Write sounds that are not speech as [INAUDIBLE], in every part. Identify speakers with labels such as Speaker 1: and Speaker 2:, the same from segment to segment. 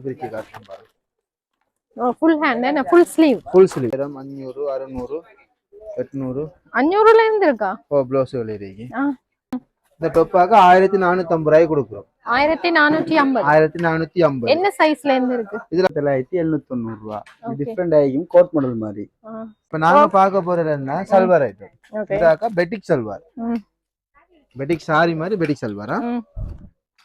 Speaker 1: உங்களுக்கு பிரிச்சு காட்டுறேன் பாருங்க
Speaker 2: ஃபுல் ஹேண்ட் என்ன ஃபுல் ஸ்லீவ்
Speaker 1: ஃபுல் ஸ்லீவ் அஞ்சூறு அறுநூறு எட்நூறு.
Speaker 2: அஞ்சூறுல இருந்து இருக்கா?
Speaker 1: ஓ ப்ளவுஸ். இந்த டொப்பாக்கு ஆயிரத்தி நானூத்தி ஐம்பது ரூபாய்க்கு கொடுக்குறோம்.
Speaker 2: ஆயிரத்தி நானூற்றி ஐம்பது.
Speaker 1: ஆயிரத்தி நானூத்தி ஐம்பது.
Speaker 2: என்ன சைஸ்ல இருந்து இருக்கு?
Speaker 3: தொள்ளாயிரத்தி எழுநூத்தி தொண்ணூறு ரூபா. டிஃப்ரெண்ட் ஆகிக்கும் கோட் மாடல் மாதிரி.
Speaker 1: இப்ப நாங்க பார்க்க போறது என்ன? சல்வார் ஐட்டம்
Speaker 2: ஓகே
Speaker 1: இதாக்கா பெட்டிக் சல்வார். பெட்டிக் சாரி மாதிரி பெட்டிக் சல்வாரா?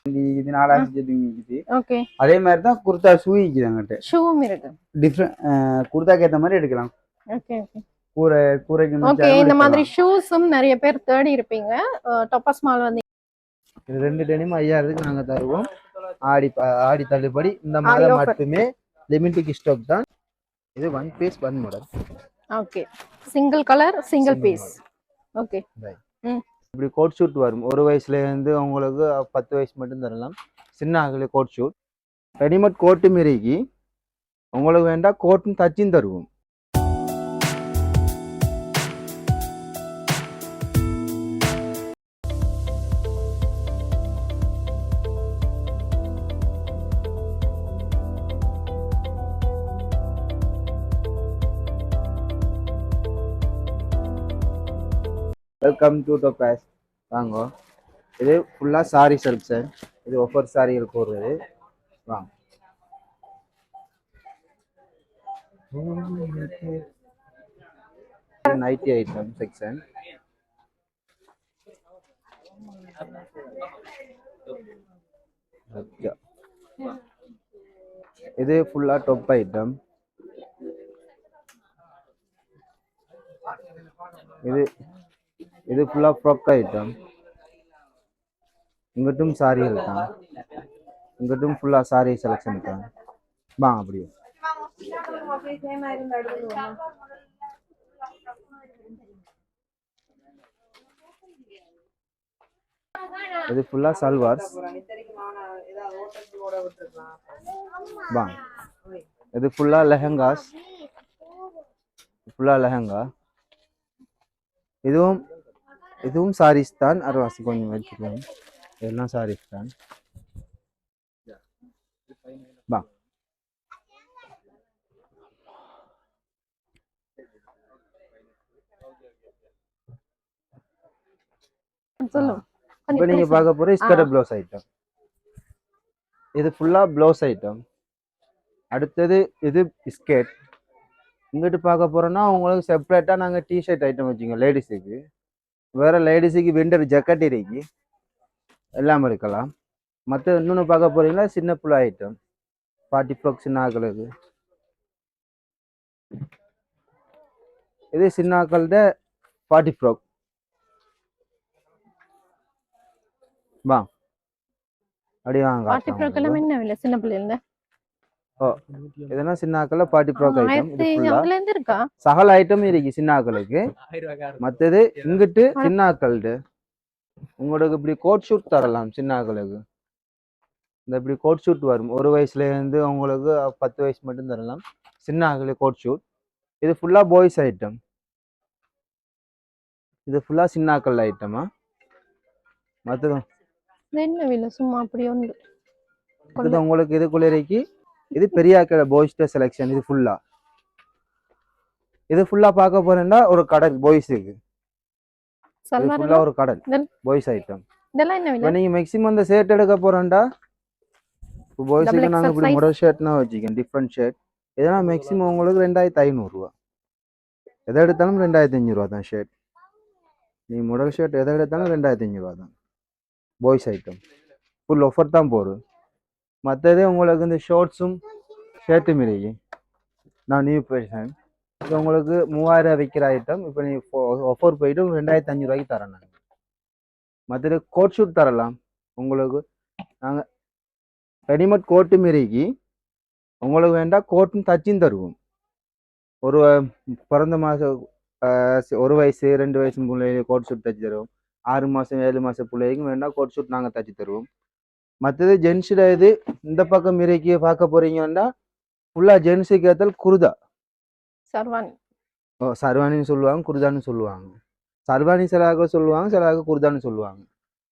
Speaker 3: இது நாலாயிரத்தி
Speaker 2: ஓகே.
Speaker 3: அதே மாதிரி தான் குர்தா ஷூ இருக்குது அங்கிட்ட.
Speaker 2: ஷூவும் இருக்கு.
Speaker 3: டிஃப்ரெண்ட் குர்தாக்கு ஏற்ற மாதிரி எடுக்கலாம்.
Speaker 2: ஓகே
Speaker 3: கூரை கூரைக்கு
Speaker 2: ஓகே இந்த மாதிரி. ஷூஸும் நிறைய பேர் தேடி இருப்பீங்க. டொப்பஸ் மால் வந்து
Speaker 1: ரெண்டு டெனிம் ஐயாயிரத்துக்கு நாங்க தருவோம். ஆடி ஆடி தள்ளுபடி. இந்த மாதம்
Speaker 2: offer.
Speaker 1: மட்டுமே லிமிட்டுக்கு ஸ்டாக் தான். இது one piece one model
Speaker 2: okay. Single colour single
Speaker 1: Single
Speaker 2: piece okay.
Speaker 1: இப்படி கோட் ஷூட் வரும். ஒரு வயசுலேருந்து உங்களுக்கு பத்து வயசு மட்டும் தரலாம். சின்ன ஆகல கோட் ஷூட் ரெடிமேட் கோட்டு மாரிக்கு உங்களுக்கு வேண்டாம் கோட்டும் தச்சும் தருவோம். வெல்கம் டு டொபாஸ் வாங்க. இது ஃபுல்லாக சாரி செல்ஃப் சார் இது ஒவ்வொரு சாரிகள் போடுறது வாங்க. நைட்டி ஐட்டம் செக்ஷன் இது ஃபுல்லாக டொப் ஐட்டம் இது இது ஃபுல்லாக ஃப்ராக் ஐட்டம் இங்கிட்டும் சாரிகள் தான். இங்கிட்டும் ஃபுல்லாக சாரி செலெக்ஷன் தான். வாங்க அப்படியே இது ஃபுல்லாக சல்வார்ஸ் வாங்க இது ஃபுல்லாக லெஹங்காஸ் ஃபுல்லாக லெஹங்கா இதுவும் இதுவும் சாரீஸ் தான் அரைவாசி கொஞ்சம் வச்சுக்கோங்க இதெல்லாம் சாரீஸ் தான் வா. இப்போ நீங்க பார்க்க போற ஸ்கர்ட் ப்ளவுஸ் ஐட்டம் இது ஃபுல்லா ப்ளவுஸ் ஐட்டம் அடுத்தது இது ஸ்கேட் இங்கிட்டு பார்க்க போறோம்னா உங்களுக்கு செப்பரேட்டா நாங்க டிஷர்ட் ஐட்டம் வச்சுங்க லேடிஸுக்கு வேற லேடிஸுக்கு விண்டர் ஜக்கெட் இருக்கு. எல்லாம் இருக்கலாம். மற்ற இன்னொன்று பார்க்க போறீங்கன்னா சின்ன புள்ள ஐட்டம் பார்ட்டி ஃப்ராக் சின்ன ஆக்களுக்கு இது சின்ன ஆக்கள்கிட்ட பார்ட்டி ஃப்ராக். வா. அப்படி வாங்க காட்டுறேன்
Speaker 2: ப்ரோக்கெல்லாம்
Speaker 1: உங்களுக்கு.
Speaker 2: என்ன விலை சின்ன பிள்ளைல
Speaker 1: இதெல்லாம் சின்ன ஆக்கள்ல பார்ட்டி ஃப்ராக் ஐட்டம் இது
Speaker 2: இருக்கா?
Speaker 1: சகல ஐட்டம் இருக்கு சின்ன ஆக்களுக்கு. மத்தது இங்கிட்டு சின்ன ஆக்கள்டு உங்களுக்கு இப்படி கோட் ஷூட் தரலாம் சின்ன ஆக்களுக்கு. இந்த இப்படி கோட் ஷூட் வரும். ஒரு வயசுல இருந்து உங்களுக்கு பத்து வயசு மட்டும் தரலாம். சின்ன ஆக்களுக்கு கோட் ஷூட் இது ஃபுல்லா பாய்ஸ் ஐட்டம் இது ஃபுல்லா சின்ன ஆக்கள் ஐட்டமா மற்றது
Speaker 2: இது என்ன விலை சும்மா அப்படி
Speaker 1: இது உங்களுக்கு இதுக்குள்ளேக்கு இது பெரிய ஆக்கள பாய்ஸ்ட செலெக்ஷன் இது ஃபுல்லா இது ஃபுல்லா பார்க்க போறேன்னா ஒரு கடல் பாய்ஸுக்கு இது
Speaker 2: சல்வார்
Speaker 1: ஃபுல்லா ஒரு கடல் பாய்ஸ் ஐட்டம்
Speaker 2: இதெல்லாம் என்ன
Speaker 1: இப்போ நீங்க மேக்ஸிமம் இந்த ஷர்ட் எடுக்க போறோம்டா இப்போ பாய்ஸுக்கு
Speaker 2: Double
Speaker 1: நாங்க
Speaker 2: XL
Speaker 1: இப்படி. முதல் ஷர்ட்னா வச்சுக்கோங்க டிஃப்ரெண்ட் ஷர்ட் இதெல்லாம் மேக்ஸிமம் உங்களுக்கு ரெண்டாயிரத்தி ஐநூறுரூவா. எதை எடுத்தாலும் ரெண்டாயிரத்தி அஞ்சூறுவா தான் ஷர்ட் நீ முதல் ஷர்ட் எதை எடுத்தாலும் ரெண்டாயிரத்தி அஞ்சூறுவா தான். பாய்ஸ் ஐட்டம் ஃபுல் ஆஃபர் தான் போகுது. மற்றது உங்களுக்கு இந்த ஷார்ட்ஸும் ஷர்ட்டும் இருக்கு நான் நியூ பேஷன் இப்போ உங்களுக்கு மூவாயிரம் விற்கிற ஐட்டம் இப்போ நீ ஆஃபர் போயிட்டு ரெண்டாயிரத்தி அஞ்சூறுவாய்க்கு தரேன் நான். மற்றது கோட் ஷூட் தரலாம். உங்களுக்கு நாங்கள் ரெடிமேட் கோட்டு மாரிக்கு உங்களுக்கு வேண்டாம் கோட்டும் தச்சும் தருவோம். ஒரு பிறந்த மாதம் ஒரு வயசு ரெண்டு வயசு பிள்ளைகளுக்கு கோட் ஷூட் தச்சு தருவோம். ஆறு மாதம் ஏழு மாதம் பிள்ளைக்கும் வேண்டாம் கோட் ஷூட் நாங்கள் தச்சு தருவோம். மற்றது ஜென்ஸில் இது இந்த பக்கம் மிரைக்கு பார்க்க போறீங்கன்னா ஃபுல்லாக ஜென்ஸுக்கு ஏற்றால் குருதா.
Speaker 2: சர்வானி
Speaker 1: ஓ சர்வானின்னு சொல்லுவாங்க குருதான்னு சொல்லுவாங்க. சர்வானி சிலாக சொல்லுவாங்க சிலாக குருதான்னு சொல்லுவாங்க.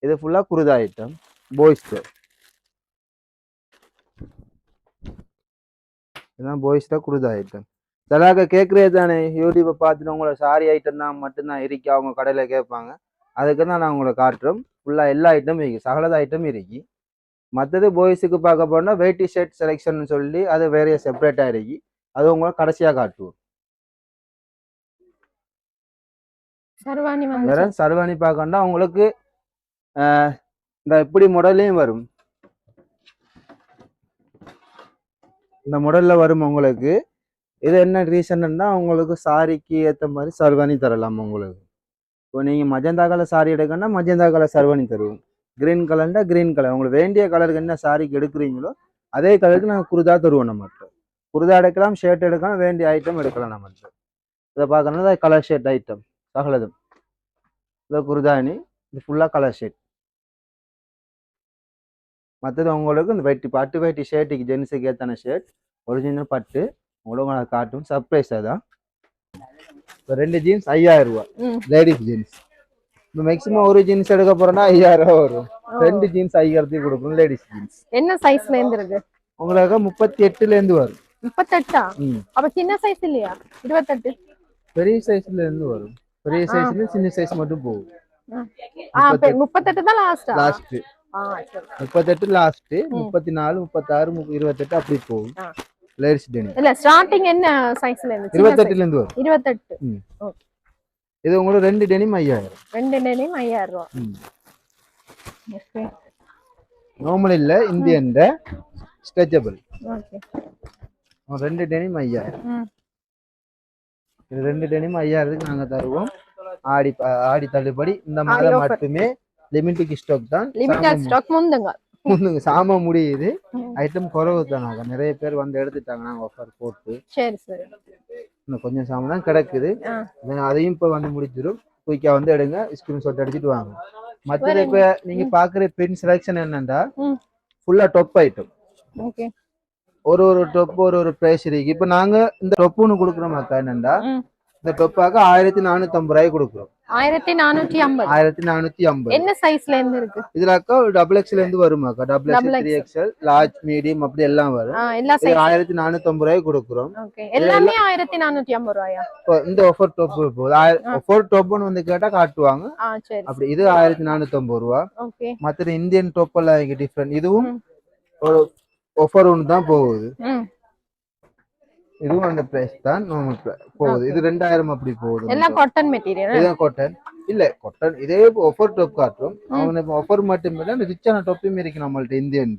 Speaker 1: இது ஃபுல்லாக குருதா ஐட்டம் பாய்ஸ்க்கு இதுதான் பாய்ஸ்ல குருதா ஐட்டம் சிலாக்க கேட்குறே தானே யூடியூப்பை பார்த்துட்டு உங்களோட சாரி ஐட்டம் தான் மட்டும்தான் இருக்கு அவங்க கடையில் கேட்பாங்க. அதுக்கு தான் நான் உங்களை காட்டுறோம். ஃபுல்லாக எல்லா ஐட்டமும் இருக்கு. சகலத ஐட்டம் இருக்கு. மற்றது பாய்ஸுக்கு பார்க்க போனால் வெயிட்டி ஷர்ட் செலெக்ஷன் சொல்லி அது வேறைய செப்பரேட்டாக இருக்கு. அது உங்களை கடைசியாக காட்டுவோம்.
Speaker 2: சர்வாணி
Speaker 1: வேற சர்வாணி பார்க்கண்டா உங்களுக்கு இந்த இப்படி மாடல்லையும் வரும். இந்த மாடல்ல வரும் உங்களுக்கு. இது என்ன ரீசன்னா உங்களுக்கு சாரிக்கு ஏற்ற மாதிரி சர்வாணி தரலாம் உங்களுக்கு. இப்போ நீங்கள் மஜந்தா கலர் சாரி எடுக்கணும்னா மஜந்தா கலர் சர்வாணி தருவோம். கிரீன் கலர்னா கிரீன் கலர் உங்களுக்கு வேண்டிய கலருக்கு என்ன சாரிக்கு எடுக்கிறீங்களோ அதே கலருக்கு நாங்கள் குருதா தருவோம் நம்மகிட்ட குருதா எடுக்கலாம் ஷர்ட் எடுக்கலாம் வேண்டிய ஐட்டம் எடுக்கலாம் நம்மகிட்ட இதை பார்க்கணும்னா கலர் ஷர்ட் ஐட்டம் சகலதும். இது குருதானி இது ஃபுல்லாக கலர் ஷர்ட் மற்றது உங்களுக்கு இந்த வெட்டி பட்டு வெட்டி ஷர்ட்டுக்கு ஜென்ஸுக்கு ஏற்றான ஷர்ட் ஒரிஜினல் பட்டு. உங்களுக்கு நான் காட்டும். சர்ப்ரைஸ் அதான். இப்போ ரெண்டு ஜீன்ஸ் ஐயாயிரம் ரூபா. லேடிஸ் ஜீன்ஸ் இப்போ மேக்ஸிமம் ஒரு ஜீன்ஸ் எடுக்க போறோம்னா ஐயாயிரம் ரூபா வரும். ரெண்டு ஜீன்ஸ் ஐயாயிரத்துக்கு கொடுக்கணும் லேடிஸ் ஜீன்ஸ்
Speaker 2: என்ன சைஸ்ல இருந்து இருக்கு?
Speaker 1: உங்களுக்கு முப்பத்தி எட்டுல இருந்து வரும்.
Speaker 2: முப்பத்தெட்டா. அப்ப சின்ன சைஸ் இல்லையா? இருபத்தெட்டு?
Speaker 1: பெரிய சைஸ்ல இருந்து வரும். பெரிய சைஸ்ல சின்ன சைஸ் மட்டும் போகும்.
Speaker 2: முப்பத்தெட்டு. தான் லாஸ்டா
Speaker 1: லாஸ்ட் முப்பத்தெட்டு லாஸ்ட் முப்பத்தி நாலு முப்பத்தாறு முப்ப- இருபத்தெட்டு அப்படி போகும். லேடிஸ்
Speaker 2: இல்ல ஸ்டார்டிங் என்ன சைஸ்ல இருந்து.
Speaker 1: இருபத்தெட்டுல இருந்து வரும்.
Speaker 2: இருபத்தெட்டு.
Speaker 1: இது உங்களுக்கு ரெண்டு டெனிம் ஐயாயிரம்.
Speaker 2: ரெண்டு நிலையும் ஐயாயிரம் ரூபா.
Speaker 1: நார்மல் இல்ல இந்தியன் ஸ்ட்ரெச்சபிள்
Speaker 2: ஓகே
Speaker 1: ரெண்டு டெனிம் ஐயாயிரம். இது ரெண்டு டெனிம் ஐயாயிரத்துக்கு நாங்க தருவோம். ஆடி ஆடி தள்ளுபடி. இந்த மாதம்
Speaker 2: offer.
Speaker 1: மட்டுமே லிமிட்டுக்கு ஸ்டாக் தான்.
Speaker 2: லிமிட்டட் ஸ்டாக் முந்துங்க.
Speaker 1: முந்துங்க. சாம முடியுது. ஐட்டம் குறவு தான். நாங்க நிறைய பேர் வந்து எடுத்துட்டாங்க. நாங்க ஆஃபர் போட்டு.
Speaker 2: சரி சரி.
Speaker 1: இன்னும் கொஞ்சம் சாமம் தான் கிடக்குது அதையும் இப்போ வந்து முடிச்சிடும் குயிக்கா வந்து எடுங்க. ஸ்கிரீன்ஷாட் அடிச்சிட்டு வாங்க. மற்றது இப்ப நீங்க பாக்குற பென் செலெக்ஷன் என்னன்னா. ஃபுல்லா டொப் ஐட்டம் ஒரு ஒரு டொப் ஒரு ஒரு பிரைஸ் இருக்கு இப்ப நாங்க இந்த டொப்புன்னு கொடுக்குறோம் அக்கா என்னண்டா?
Speaker 2: ம்.
Speaker 1: இந்த டொப்பாக்க ஆயிரத்தி நானூத்தி ஐம்பது ரூபாய் கொடுக்குறோம்.
Speaker 2: ஆயிரத்தி ஐம்பது.
Speaker 1: ஆயிரத்தி நானூத்தி ஐம்பது.
Speaker 2: என்ன சைஸ்ல இருந்து இருக்கு?
Speaker 1: இதுல அக்கா? டபுள் இருந்து வருமாக்கா double XL three XL large medium அப்படி எல்லாம் வரும். ஆயிரத்தி நானூத்தி ஐம்பது ரூபாய் கொடுக்குறோம்
Speaker 2: எல்லாமே ஆயிரத்தி நானூற்றி ஐம்பது ரூபாயா?
Speaker 1: இப்போ இந்த ஆஃபர் டொப் போகுது. ஆஃபர் டொப்னு வந்து கேட்டா காட்டுவாங்க. அப்படி இது ஆயிரத்தி நானூத்தி ஐம்பது ரூபா மற்ற இந்தியன் டொப் எல்லாம் இங்க டிஃப்ரெண்ட் இதுவும். ஒரு ஒன்று தான் போகுது. இதுவும் அந்த பிரைஸ் தான் நார்மல் போகுது. இது ரெண்டாயிரம் அப்படி போகுது.
Speaker 2: எல்லாம் காட்டன் மெட்டீரியல்
Speaker 1: இதுதான் காட்டன் இல்ல காட்டன் இதே ஆஃபர் டாப் காட்டும். அவன் ஆஃபர் மட்டும் இல்லை ரிச்சான டாப்பும் இருக்கு நம்மள்ட்ட இந்தியன்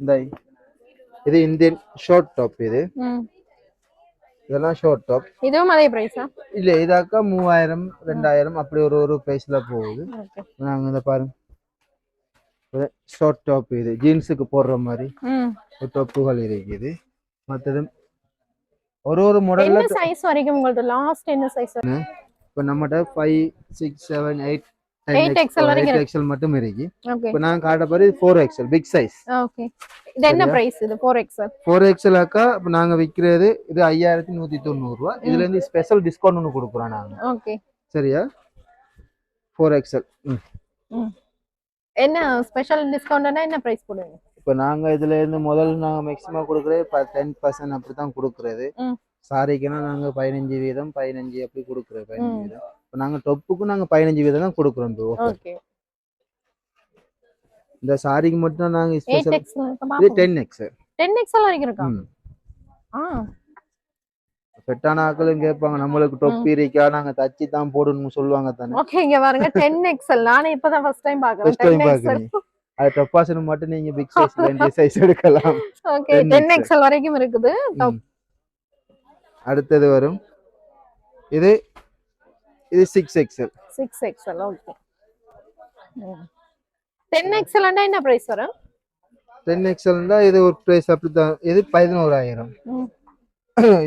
Speaker 1: இந்த இது. இந்தியன் ஷார்ட் டாப் இது. இதெல்லாம் ஷார்ட் டாப்
Speaker 2: இதுவும் அதே பிரைஸா
Speaker 1: இல்ல இதாக்கா மூவாயிரம் ரெண்டாயிரம் அப்படி ஒரு ஒரு பிரைஸ்ல போகுது. நாங்க இந்த பாருங்க. ஷார்ட் டாப் இது ஜீன்ஸுக்கு போடுற மாதிரி ஒரு டொப்புகள் இருக்குது மற்றது ஒரு ஒரு மாடல்ல
Speaker 2: சைஸ் வரைக்கும் உங்களோட லாஸ்ட் என்ன சைஸ்
Speaker 1: இப்போ நம்மகிட்ட five six seven eight
Speaker 2: 8XL வரைக்கும்
Speaker 1: எயிட் எக்ஸ்எல் மட்டும் இருக்கு. இப்போ நான் காட்ட போறது four XL big size
Speaker 2: okay இது என்ன பிரைஸ் இது ஃபோர் எக்ஸல்
Speaker 1: ஃபோர் எக்ஸ்எல் அக்கா இப்போ நாங்க விற்கிறது இது ஐயாயிரத்தி நூத்தி தொண்ணூறு ரூபா. இதுல இருந்து ஸ்பெஷல் டிஸ்கவுண்ட் ஒன்று கொடுக்குறோம் நாங்க.
Speaker 2: ஓகே
Speaker 1: சரியா? ஃபோர் எக்ஸ்எல் ம்.
Speaker 2: ம். என்ன ஸ்பெஷல் டிஸ்கவுண்ட்னா என்ன பிரைஸ் போடுவீங்க?
Speaker 1: இப்போ நாங்க இதுல இருந்து முதல்ல நாங்க மேக்ஸிமம் கொடுக்குறது டென் பர்சன்ட் அப்படி தான் கொடுக்குறது. சாரிக்குன்னா நாங்க பதினஞ்சு வீதம் பதினஞ்சு அப்படி கொடுக்குறது பதினஞ்சு. வீதம். இப்போ நாங்க டொப்புக்கும் நாங்க பதினஞ்சு வீதம் தான் கொடுக்குறோம்.
Speaker 2: ஓகே
Speaker 1: இந்த சாரிக்கு மட்டும் தான் நாங்க ஸ்பெஷல் இது டென் எக்ஸ்
Speaker 2: டென் எக்ஸல் வரைக்கும் இருக்கா? ஆ.
Speaker 1: பெட்டான ஆக்களும் கேட்பாங்க நம்மளுக்கு டொப்பி இருக்கா நாங்க தச்சு தான் போடணும்னு சொல்லுவாங்க தானே.
Speaker 2: ஓகே இங்க பாருங்க டென் எக்ஸல் நானே இப்பதான் ஃபர்ஸ்ட் டைம் பாக்குறேன்
Speaker 1: ஃபர்ஸ்ட் டைம்
Speaker 2: டென் எக்ஸல்
Speaker 1: பாக்குறீங்க அது டொப்பாசன் மட்டும் நீங்க பிக் சைஸ் ரெண்டு சைஸ் எடுக்கலாம்.
Speaker 2: ஓகே
Speaker 1: 10
Speaker 2: டென் எக்ஸல் வரைக்கும் இருக்குது.
Speaker 1: அடுத்தது வரும். இது இது six XL
Speaker 2: six XL okay ten எக்ஸல்னா என்ன பிரைஸ் வரும்?
Speaker 1: டென் எக்ஸ்எல் தான் இது ஒரு ப்ரைஸ் அப்படி தான் இது பதினோராயிரம்.
Speaker 2: ம்.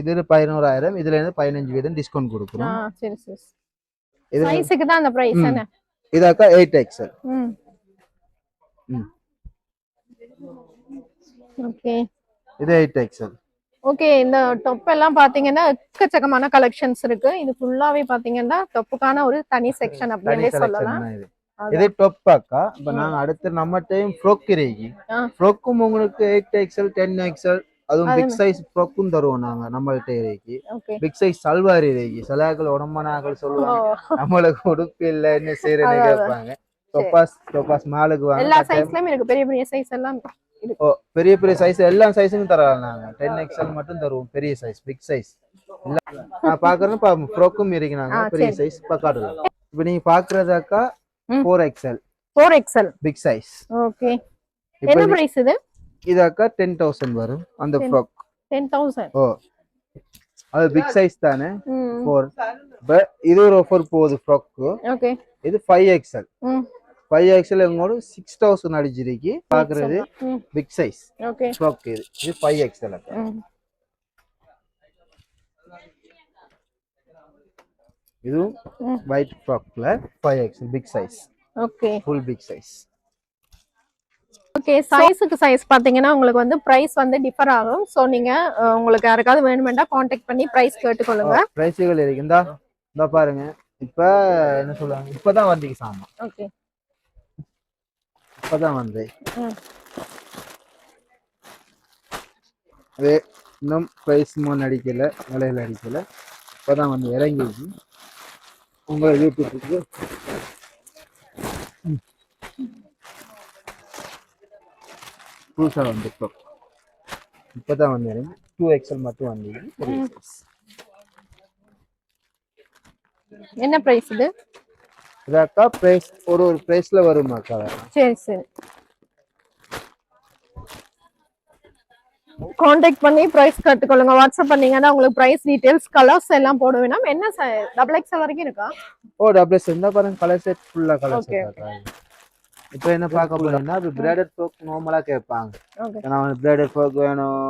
Speaker 1: இது பதினோராயிரம் இதுல இருந்து பதினஞ்சு வீதம் டிஸ்கவுண்ட் கொடுக்குறோம்.
Speaker 2: சரி சரி
Speaker 1: இது
Speaker 2: சைஸுக்கு தான் அந்த பிரைஸ். என்ன
Speaker 1: இதாக்கா எயிட் எக்ஸ்எல்
Speaker 2: ம். ஓகே.
Speaker 1: இது எயிட் எக்ஸ்எல்
Speaker 2: ஓகே இந்த டொப் எல்லாம் பாத்தீங்கன்னா எக்கச்சக்கமான கலெக்ஷன்ஸ் இருக்கு. இது ஃபுல்லாவே பாத்தீங்கன்னா டொப்புக்கான ஒரு தனி செக்ஷன்
Speaker 1: தனி
Speaker 2: அப்படின்னே சொல்லலாம்.
Speaker 1: இது. டொப் அக்கா இப்ப நாங்க அடுத்து நம்ம டைம் ஃப்ரோக் இருக்கு. ஃப்ரோக்கும் உங்களுக்கு எயிட் எக்ஸல் டென் எக்ஸல் அதுவும்
Speaker 2: அது
Speaker 1: பிக் சைஸ் ஃப்ரோக்கும் தருவோம் நாங்க நம்மள்ட்ட இருக்கு
Speaker 2: ஓகே
Speaker 1: பிக் சைஸ் சல்வார் இருக்கு சிலாக்கள் உடம்பனாக்கள் சொல்லுவாங்க. நம்மளுக்கு உடுப்பு இல்ல என்ன செய்யறேன்னு. கேட்பாங்க. டொப்பாஸ் டொப்பாஸ் மாலுக்கு
Speaker 2: எல்லா
Speaker 1: வாங்க
Speaker 2: சைஸ்லயும் இருக்கு. பெரிய பெரிய சைஸ் எல்லாம்
Speaker 1: ஓ பெரிய பெரிய சைஸ் எல்லா சைஸும் தரலாம் நாங்க. டென் எக்ஸல் மட்டும் தருவோம் பெரிய சைஸ் பிக் சைஸ் நான் பாக்குறது ஃப்ரோக்கும் இருக்கு நாங்க பெரிய. சைஸ் இப்ப காட்டுலாம் இப்ப நீங்க பாக்குறதாக்கா. Four XL
Speaker 2: four XL
Speaker 1: big size
Speaker 2: okay என்ன பிரைஸ் இது?
Speaker 1: இதாக்கா டென் தௌசண்ட் வரும். அந்த. ஃப்ராக்
Speaker 2: டென் தௌசண்ட்
Speaker 1: ஓ. அது பிக் சைஸ் தானே? ஃபோர் இது ஒரு ஆஃபர் போகுது ஃப்ராக்கு
Speaker 2: ஓகே
Speaker 1: இது ஃபைவ் எக்ஸல்
Speaker 2: ம்.
Speaker 1: ஃபைவ் எக்ஸல் எங்களோட சிக்ஸ் தௌசண்ட் அடிச்சிருக்கு. பாக்குறது பிக் சைஸ்
Speaker 2: ஓகே
Speaker 1: ஃப்ராக் இது. இது ஃபைவ் எக்ஸல் அக்கா. இதுவும். White ஃப்ராக்ல five XL big size
Speaker 2: okay
Speaker 1: full big size
Speaker 2: okay சைஸுக்கு சைஸ் பாத்தீங்கன்னா உங்களுக்கு வந்து பிரைஸ் வந்து டிஃபர் ஆகும். ஸோ நீங்க அஹ், உங்களுக்கு யாருக்காவது வேணுமெண்டா காண்டாக்ட் பண்ணி பிரைஸ் கேட்டுக்கொள்ளுங்க.
Speaker 1: பிரைஸுகள் இருக்கு. இந்தா இந்தா பாருங்க. இப்ப என்ன சொல்லுவாங்க இப்பதான் வந்தீங்க சாமான்.
Speaker 2: ஓகே
Speaker 1: இப்பதான் வந்து.
Speaker 2: ம்.
Speaker 1: அது இன்னும் பிரைஸ் மூணு அடிக்கல. விலையில அடிக்கல. இப்பதான் வந்து இறங்கிடுச்சு உங்க யூடியூப்புக்கு புதுசா வந்து இப்போ இப்பதான் வந்து டூ எக்ஸல் மட்டும் வந்து
Speaker 2: என்ன பிரைஸ் இது?
Speaker 1: இதாக்கா பிரைஸ் ஒரு ஒரு பிரைஸ்ல வருமாக்கா.
Speaker 2: சரி சரி. காண்டாக்ட் பண்ணி பிரைஸ் கட்டுக்கொள்ளுங்க. வாட்ஸ்அப் பண்ணீங்கன்னா உங்களுக்கு பிரைஸ் டீடைல்ஸ் கலர்ஸ் எல்லாம் போட வேணாம். என்ன டபுள் எக்ஸ்எல் வரைக்கும் இருக்கா?
Speaker 1: ஓ டபுள் செட் இருந்தா பாருங்க. கலர் செட் ஃபுல்லா கலர் செட் இப்போ என்ன பார்க்க போறீங்கன்னா இப்போ பிராடட் ஃப்ராக் நார்மலா கேட்பாங்க. ஏன்னா பிராடட் ஃப்ராக் வேணும்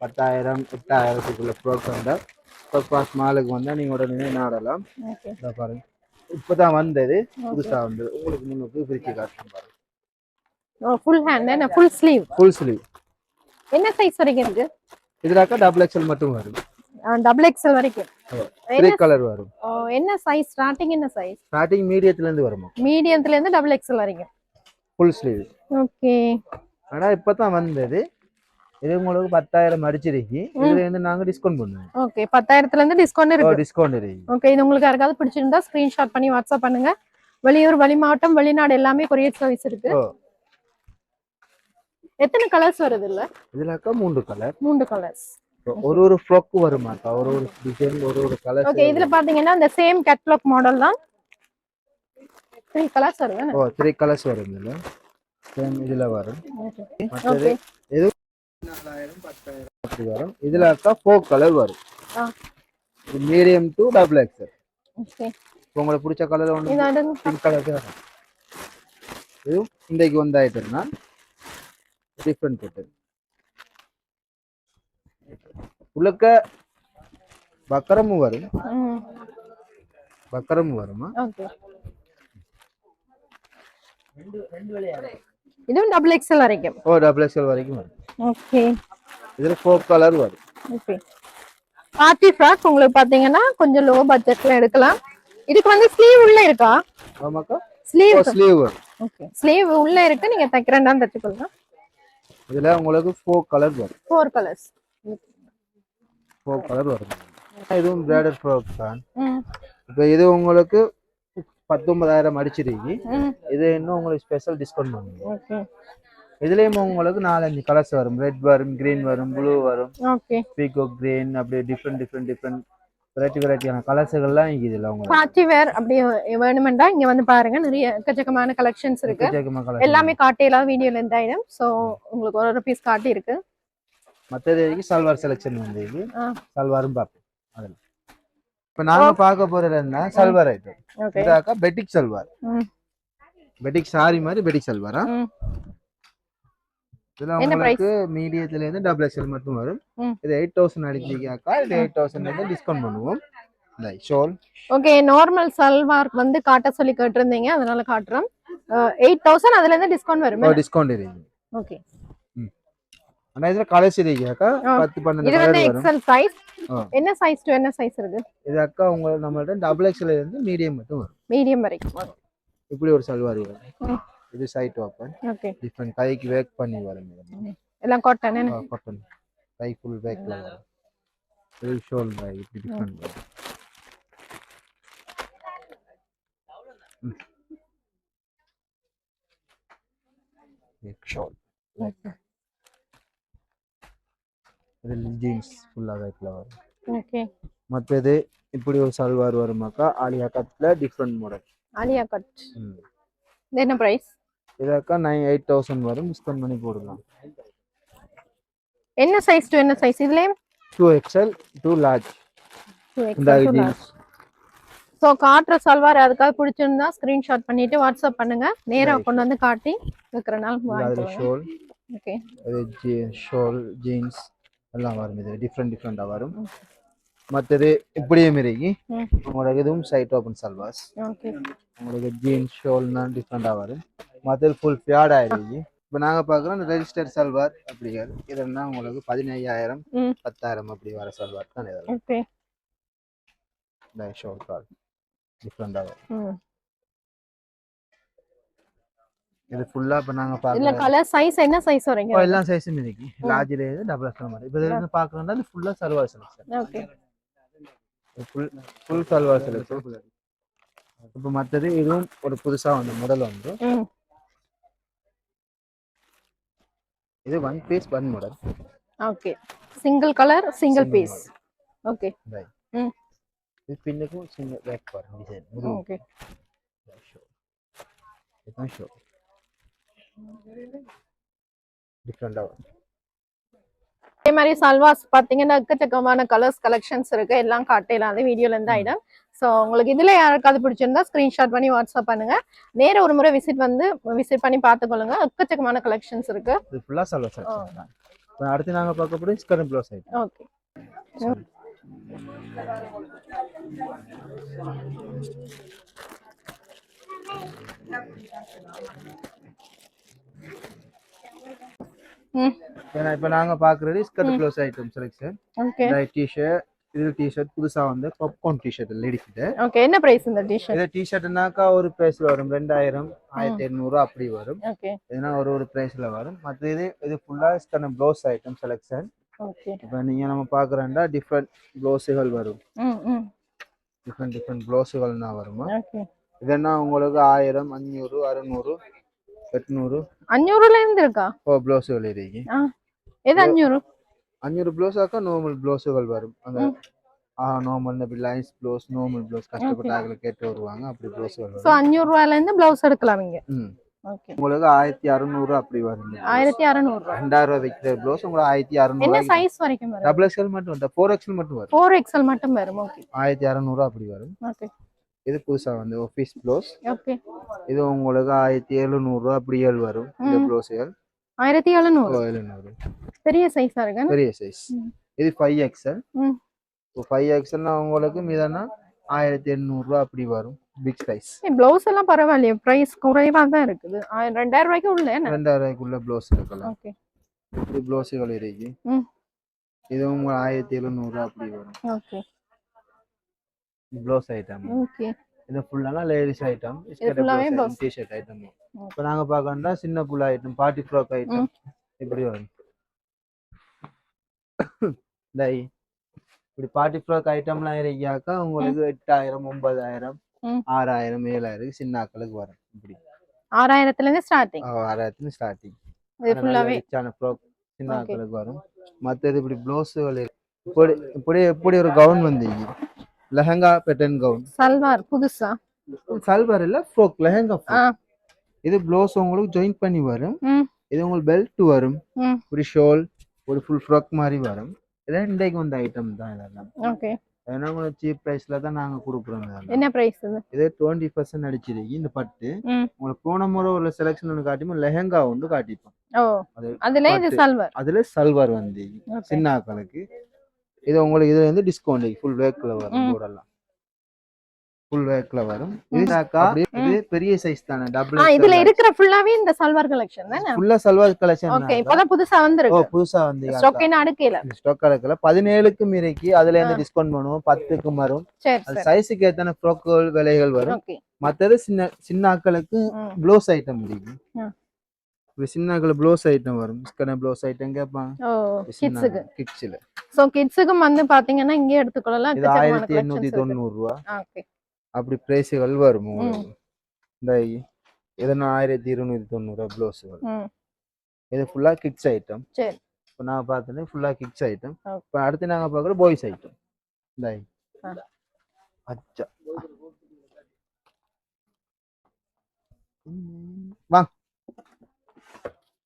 Speaker 1: பத்தாயிரம் எட்டாயிரத்துக்குள்ள ஃப்ராக் வந்தால் ஃப்ராக் பாஸ் மாலுக்கு வந்தா நீங்க உடனே நாடலாம் இதோ பாருங்க. இப்பதான் வந்தது புதுசா வந்தது. உங்களுக்கு முன்னுக்கு பிரிச்சு காட்டுறேன் பாருங்க.
Speaker 2: ஃபுல் ஹேண்ட் என்ன ஃபுல் ஸ்லீவ்
Speaker 1: ஃபுல் ஸ்லீவ்
Speaker 2: என்ன சைஸ் வரைக்கும் இருக்கு?
Speaker 1: இதுலாக்கா டபுள் எக்ஸல் மட்டும் வரும்.
Speaker 2: டபுள் எக்ஸ்எல் வரைக்கும்.
Speaker 1: த்ரீ கலர் வரும்.
Speaker 2: என்ன சைஸ் ஸ்டார்டிங் என்ன சைஸ்
Speaker 1: ஸ்டார்டிங் மீடியத்துல இருந்து வருமா?
Speaker 2: மீடியம்ல இருந்து டபுள் எக்ஸ்எல் வரைக்கும்.
Speaker 1: Full sleeve
Speaker 2: okay.
Speaker 1: ஆனா இப்பதான் வந்தது. இது உங்களுக்கு பத்தாயிரம் அடிச்சிருக்கு. இதுல இருந்து நாங்க டிஸ்கவுண்ட் பண்ணுவோம்.
Speaker 2: ஓகே பத்தாயிரத்துல இருந்து டிஸ்கவுண்ட் இருக்கு.
Speaker 1: டிஸ்கவுண்ட் இருக்கு.
Speaker 2: ஓகே இது உங்களுக்கு யாருக்காவது பிடிச்சிருந்தா ஸ்கிரீன்ஷாட் பண்ணி வாட்ஸ்அப் பண்ணுங்க. வெளியூர் வெளி மாவட்டம் வெளிநாடு எல்லாமே கொரியர் சர்வீஸ் இருக்கு. எத்தனை கலர்ஸ் வருது இல்ல
Speaker 1: இதுலாக்கா மூன்று கலர்
Speaker 2: மூன்று கலர்ஸ்
Speaker 1: ஒரு ஒரு ஃப்ராக் வருமாக்கா? ஒரு ஒரு டிசைன் ஒரு ஒரு கலர்
Speaker 2: ஓகே இதுல பாத்தீங்கன்னா இந்த சேம் கேட்லாக் மாடல் தான். த்ரீ கலர்ஸ் வருது
Speaker 1: ஓ த்ரீ கலர்ஸ் வரும் இதுல. சேம் இதுல வரும்.
Speaker 2: ஓகே
Speaker 1: மற்றது எது? அப்படி வரும். இதுல அக்கா ஃபோர் கலர் வரும். Medium to double XL
Speaker 2: okay
Speaker 1: உங்களுக்கு பிடிச்ச கலர் ஒன்று
Speaker 2: இது
Speaker 1: பிங்க் கலர் வரும். இதுவும் இன்றைக்கு வந்த ஐட்டம்னா டிஃப்ரெண்ட் போட்டது உள்ளக்க பக்கரமும் வரும். பக்கரமும் வருமா?
Speaker 2: ஓகே இதுவும் டபுள் எக்ஸ்எல் வரைக்கும்.
Speaker 1: ஓ டபுள் எக்ஸல் வரைக்கும் வரும்.
Speaker 2: ஓகே
Speaker 1: இதுல ஃபோர் கலர் வரும்.
Speaker 2: ஓகே பார்ட்டி ஃப்ராக் உங்களுக்கு பாத்தீங்கன்னா கொஞ்சம் லோ பட்ஜெட்ல எடுக்கலாம். இதுக்கு வந்து ஸ்லீவ் உள்ள இருக்கா?
Speaker 1: ஆமாக்கா.
Speaker 2: ஸ்லீவ்
Speaker 1: ஸ்லீவ் வரும்.
Speaker 2: ஓகே ஸ்லீவ் உள்ள இருக்கு. நீங்க தைக்கிறேன்டான்னு தச்சுக்கொள்ளலாம்
Speaker 1: இதுல உங்களுக்கு ஃபோர் கலர் வரும்.
Speaker 2: ஃபோர் கலர்ஸ்
Speaker 1: ஃபோர் கலர் வரும். இதுவும் பிராடட் ஃப்ராக் தான். இப்போ இது உங்களுக்கு பத்தொன்பதாயிரம் அடிச்சிருக்கு இது இன்னும் உங்களுக்கு ஸ்பெஷல் டிஸ்கவுண்ட் பண்ணுவோம் இதுலயும் உங்களுக்கு நாலஞ்சு கலர்ஸ் வரும். ரெட் வரும் கிரீன் வரும் ப்ளூ வரும். பீகோ கிரீன் அப்படியே டிஃப்ரெண்ட் டிஃப்ரெண்ட் டிஃப்ரெண்ட் வெரைட்டி வெரைட்டியான கலர்ஸுகள்லாம் இங்கே இதில் உங்களுக்கு.
Speaker 2: பார்ட்டி வேர் அப்படி வேணுமெண்டா இங்க வந்து பாருங்க. நிறைய எக்கச்சக்கமான கலெக்ஷன்ஸ் இருக்கு. எல்லாமே காட்டியெல்லாம் வீடியோல இந்த ஐட்டம் ஸோ உங்களுக்கு ஒரு ஒரு பீஸ் காட்டி இருக்கு
Speaker 1: மற்றது சல்வார் செலெக்ஷன் வந்து இது. சல்வாரும் பார்ப்போம் இப்போ நாங்க பார்க்க போறது என்ன? சல்வார் ஐட்டம் இதாக்கா பெட்டிக் சல்வார். பெட்டிக் சாரி மாதிரி பெட்டிக் சல்வாரா? இதுல உங்களுக்கு மீடியத்துல இருந்து டபுள் எக்ஸ்எல் மட்டும் வரும். இது எயிட் தௌசண்ட் அடிச்சிருக்காக்கா இது எயிட் தௌசண்ட் வந்து டிஸ்கவுண்ட் பண்ணுவோம். ஷோல்
Speaker 2: ஓகே நார்மல் சல்வார் வந்து காட்ட சொல்லி கேட்டிருந்தீங்க. அதனால காட்டுறோம். எயிட் தௌசண்ட் அதுல இருந்து டிஸ்கவுண்ட் வரும்.
Speaker 1: டிஸ்கவுண்ட் இருக்கு.
Speaker 2: ஓகே
Speaker 1: ஆனா இதுல கலர்ஸ் இருக்காக்கா. பத்து பன்னெண்டு
Speaker 2: இது வந்து எக்ஸல் சைஸ். என்ன சைஸ் டு என்ன சைஸ் இருக்கு?
Speaker 1: இது அக்கா உங்க நம்மள்ட்ட டபுள் எக்ஸ்எல் இருந்து மீடியம் மட்டும் வரும்.
Speaker 2: மீடியம் வரைக்கும்.
Speaker 1: இப்படி ஒரு சல்வார் வரும். இது சைட் ஓப்பன்
Speaker 2: ஓகே
Speaker 1: டிஃப்ரெண்ட் கைக்கு வேக் பண்ணி வரும்
Speaker 2: எல்லாம் காட்டன்
Speaker 1: காட்டன் கை ஃபுல் வேக்ல வரும். இது ஷோல் பேக் இப்படி டிஃப்ரெண்ட் வரும். ஷோல் இது ஜீன்ஸ் ஃபுல்லாக வேக்ல வரும்
Speaker 2: ஓகே.
Speaker 1: மற்றது இப்படி ஒரு சல்வார் வருமாக்கா ஆலியா கட்ல டிஃப்ரெண்ட் மாடல்
Speaker 2: ஆலியா கட். என்ன பிரைஸ்
Speaker 1: இதாக்கா நைன் எயிட் தௌசண்ட் வரும். டிஸ்கவுண்ட் பண்ணி போடலாம்.
Speaker 2: என்ன சைஸ் டு என்ன சைஸ் இதுலயும்?
Speaker 1: டூ எக்ஸ்எல் டூ லார்ஜ் இந்த ஜீன்ஸ்
Speaker 2: ஸோ காட்டுற சல்வார் அதுக்காக பிடிச்சிருந்தா ஸ்கிரீன்ஷாட் பண்ணிட்டு வாட்ஸ்அப் பண்ணுங்க. நேரா
Speaker 1: Right.
Speaker 2: கொண்டு வந்து காட்டி இருக்கிறனால
Speaker 1: ஷோல்
Speaker 2: ஓகே
Speaker 1: ஷோல் ஜீன்ஸ் எல்லாம் வரும். இது டிஃப்ரெண்ட் டிஃப்ரெண்டாக வரும். மற்றது இப்படியே மாரிக்கு
Speaker 2: ம்.
Speaker 1: உங்களுக்கு இதுவும் சைட் ஓப்பன் சல்வாஸ் உங்களுக்கு ஜீன்ஸ் ஷோல்னா டிஃப்ரெண்டாக வரும். மற்றது ஃபுல் பியாட் ஆயிடுச்சு இப்போ நாங்கள் பார்க்குறோம் ரெஜிஸ்டர் சல்வார் அப்படிங்கிறது இதுனா உங்களுக்கு பதினையாயிரம். பத்தாயிரம் அப்படி வர சல்வார் தான் இதெல்லாம். ஷோல் கால் டிஃப்ரெண்டாக வரும்
Speaker 2: ம்
Speaker 1: இது ஃபுல்லாக இப்போ நாங்கள்
Speaker 2: இதுல
Speaker 1: பார்க்குறோம்
Speaker 2: கலர் சைஸ் என்ன சைஸ் வரீங்க
Speaker 1: எல்லா சைஸும் இருக்கு லார்ஜில் இருந்து டபுள் எக்ஸ்எல் மாதிரி. இப்போ இதில் பார்க்குறோம்னா இது ஃபுல்லாக salwar selection
Speaker 2: okay.
Speaker 1: Full full salwar selection இப்போ மற்றது இதுவும் ஒரு புதுசா வந்த மாடல் வந்து இது one piece one model
Speaker 2: okay. Single colour single piece okay. ம்.
Speaker 1: இது பின்னுக்கும் சின்ன பேக் பாருங்க. Design
Speaker 2: okay.
Speaker 1: ஷோ இதுதான் ஷோ டிஃப்ரெண்டாக
Speaker 2: அதே மாதிரி சல்வாஸ் பார்த்தீங்கன்னா எக்கச்சக்கமான கலர்ஸ் கலெக்ஷன்ஸ் இருக்கு. எல்லாம் காட்டையில அந்த வீடியோல இருந்து ஐட்டம் ஸோ உங்களுக்கு இதுல யாருக்காவது பிடிச்சிருந்தா ஸ்கிரீன்ஷாட் பண்ணி வாட்ஸ்அப் பண்ணுங்க. நேர ஒரு முறை விசிட் வந்து விசிட் பண்ணி பார்த்துக்கொள்ளுங்க. எக்கச்சக்கமான கலெக்ஷன்ஸ் இருக்கு.
Speaker 1: இது அடுத்து நாங்கள் பார்க்க ஸ்கர்ட் ப்ளவுஸ் ஐட்டம்
Speaker 2: ஓகே ம்
Speaker 1: ஏன்னா இப்போ நாங்கள் பார்க்குறது skirt blouse item selection
Speaker 2: okay.
Speaker 1: T-shirt இது டிஷர்ட் புதுசாக வந்து பாப்கார்ன் டிஷர்ட் லேடிக்கிட்ட
Speaker 2: ஓகே என்ன பிரைஸ் இந்த டிஷர்ட்
Speaker 1: இது டிஷர்ட்னாக்கா ஒரு ப்ரைஸில் வரும் ரெண்டாயிரம் ஆயிரத்தி எண்ணூறு அப்படி வரும்.
Speaker 2: ஓகே.
Speaker 1: இதுனா ஒரு ஒரு ப்ரைஸில் வரும். மற்ற இது இது ஃபுல்லாக skirt blouse item selection
Speaker 2: okay.
Speaker 1: இப்போ நீங்கள் நம்ம பார்க்குறோம்னா டிஃப்ரெண்ட் ப்ளவுஸுகள் வரும். டிஃப்ரெண்ட் டிஃப்ரெண்ட் ப்ளவுஸுகள்னா வருமா?
Speaker 2: ஓகே.
Speaker 1: இதென்னா உங்களுக்கு ஆயிரம் அஞ்சூறு அறுநூறு எட்நூறு
Speaker 2: இருந்து இருக்கா
Speaker 1: ஓ ப்ளவுஸுகள் இருக்கு
Speaker 2: ஆ எது அஞ்சூறு
Speaker 1: அஞ்சூறு ப்ளவுஸாக்கா நார்மல் ப்ளவுஸுகள் வரும் அந்த ஆ நார்மல் இப்படி லைன்ஸ் ப்ளவுஸ் நார்மல் ப்ளவுஸ் கஷ்டப்பட்டு கேட்டு வருவாங்க அப்படி ப்ளவுஸுகள்
Speaker 2: ஸோ
Speaker 1: வரும்
Speaker 2: அஞ்சூறு ரூபாயில இருந்து பிளவுஸ் எடுக்கலாம் இங்க ஓகே
Speaker 1: உங்களுக்கு ஆயிரத்தி அறுநூறு அப்படி வரும்
Speaker 2: ஆயிரத்தி அறநூறு
Speaker 1: ரெண்டாயிரம் ரூபாய் விற்கிற ப்ளவுஸ் உங்களுக்கு ஆயிரத்தி
Speaker 2: என்ன
Speaker 1: அறுநூறு
Speaker 2: சைஸ் வரைக்கும் வரும்
Speaker 1: டபுள் எக்ஸ்எல் மட்டும் வரும் ஃபோர் எக்ஸ்எல் மட்டும் வரும்
Speaker 2: ஃபோர் எக்ஸல் மட்டும் வரும் ஓகே
Speaker 1: ஆயிரத்தி அறநூறு அப்படி வரும்
Speaker 2: ஓகே
Speaker 1: இது புதுசா வந்து ஆஃபீஸ் ப்ளவுஸ்
Speaker 2: ஓகே
Speaker 1: இது உங்களுக்கு ஆயிரத்தி எழுநூறு அப்படி ஏழு வரும். இந்த ப்ளவுஸுகள்
Speaker 2: ஆயிரத்தி எழுநூறு.
Speaker 1: எழுநூறு.
Speaker 2: பெரிய சைஸா இருக்கு?
Speaker 1: பெரிய சைஸ். இது ஃபைவ் இப்போ ஃபைவ் எக்ஸ்எல்னா உங்களுக்கு மீதானா ஆயிரத்தி எண்ணூறுரூவா அப்படி வரும். பிக் சைஸ்
Speaker 2: பிளவுஸ் எல்லாம் பரவாயில்லையே. பிரைஸ் குறைவா தான் இருக்குது. ரெண்டாயிரம் ரூபாய்க்கு உள்ள
Speaker 1: ரெண்டாயிரம் ரூபாய்க்குள்ள ப்ளவுஸ் இருக்கலாம்
Speaker 2: ஓகே
Speaker 1: இது ப்ளவுஸுகள் இருக்கு. இதுவும் உங்களுக்கு ஆயிரத்தி எழுநூறுவா அப்படி வரும்.
Speaker 2: ஓகே
Speaker 1: ப்ளவுஸ் ஐட்டம்
Speaker 2: ஓகே
Speaker 1: இது ஃபுல்லானா லேடிஸ் ஐட்டம். டிஷர்ட் ஐட்டம் இப்போ நாங்க பார்க்கணும்னா சின்ன புள்ள ஐட்டம் பார்ட்டி ஃப்ராக் ஐட்டம் இப்படி வரும். இந்த இப்படி பார்ட்டி ஃப்ராக் ஐட்டம்லாம் இறக்கியாக்கா உங்களுக்கு எட்டாயிரம் ஒன்பதாயிரம். ஆறாயிரம் ஏழாயிரம் சின்ன ஆக்களுக்கு வரும். இப்படி.
Speaker 2: ஆறாயிரத்துல இருந்து ஸ்டார்டிங்
Speaker 1: ஆறாயிரத்துல ஸ்டார்டிங்
Speaker 2: இது ஃபுல்லாவே
Speaker 1: ஃப்ராக் சின்ன. ஆக்களுக்கு வரும். மற்றது இப்படி ப்ளவுஸுகள் இப்படி இப்படி இப்படி ஒரு கவுன் வந்தீங்க லெஹங்கா பெட்டன் கவுன்.
Speaker 2: சல்வார் புதுசா?
Speaker 1: சல்வார் இல்ல ஃப்ராக் லெஹங்கா இது ப்ளவுஸ் உங்களுக்கு ஜாயின் பண்ணி வரும். இது உங்களுக்கு பெல்ட் வரும். ஒரு ஷோல் ஒரு ஃபுல் ஃப்ராக் மாதிரி வரும். இதெல்லாம் இன்றைக்கு வந்த ஐட்டம் தான் இதெல்லாம்.
Speaker 2: ஓகே.
Speaker 1: ஏன்னா உங்களுக்கு சீப் ப்ரைஸ்ல தான் நாங்க கொடுக்குறோம்
Speaker 2: என்ன பிரைஸ் இது?
Speaker 1: டுவெண்ட்டி பர்சன்ட் அடிச்சிருக்கு இந்த பட்டு. உங்களுக்கு போன முறை ஒரு செலெக்ஷன் ஒன்று காட்டிப்போம். லெஹங்கா வந்து காட்டிப்போம்.
Speaker 2: அதுல. சல்வார்.
Speaker 1: அதுல சல்வார் வந்து சின்ன ஆக்களுக்கு இது உங்களுக்கு இதுல வந்து டிஸ்கவுண்ட் ஃபுல் வேக்கில் வரும். போடலாம் ஃபுல் வேக்ல வரும். இது பெரிய சைஸ் தானே டபுள்
Speaker 2: ஆ இதுல இருக்கிற ஃபுல்லாவே இந்த சல்வார் கலெக்ஷன் தானே?
Speaker 1: ஃபுல்லா சல்வார் கலெக்ஷன்
Speaker 2: ஓகே இப்பதான் புதுசா
Speaker 1: ஓ
Speaker 2: வந்திருக்கு
Speaker 1: புதுசா வந்து
Speaker 2: ஸ்டாக் என்ன அடுக்கல.
Speaker 1: ஸ்டாக் கலக்கல பதினேழுக்கு மீறிக்கு அதுல இருந்து டிஸ்கவுண்ட் பண்ணுவோம். பத்துக்கு வரும்.
Speaker 2: சரி
Speaker 1: அது சைஸுக்கு ஏத்தான ஃப்ராக்குகள் விலைகள் வரும். மத்தது சின்ன சின்ன ஆட்களுக்கு ப்ளவுஸ் ஐட்டம் முடியும். ஆட்கள் ப்ளவுஸ் ஐட்டம் வரும். ஸ்கன ப்ளவுஸ் ஐட்டம் கேட்பாங்க.
Speaker 2: ஓ கிட்ஸுக்கு
Speaker 1: கிட்ஸ்ல
Speaker 2: சோ கிட்ஸுக்கும் வந்து பாத்தீங்கன்னா இங்கே எடுத்துக்கொள்ளலாம்.
Speaker 1: இது ஆயிரத்தி எண்ணூத்தி தொண்ணூறு ரூபா. அப்படி பிரைஸுகள் வரும் இந்த இதெல்லாம் ஆயிரத்தி இருநூத்தி தொண்ணூறு ப்ளவுஸுகள் இது ஃபுல்லா கிட்ஸ் ஐட்டம்
Speaker 2: சரி.
Speaker 1: இப்போ நான் பார்த்தது ஃபுல்லா கிட்ஸ் ஐட்டம். இப்போ அடுத்து நாங்க பார்க்குற பாய்ஸ் ஐட்டம் இந்த. அச்சா.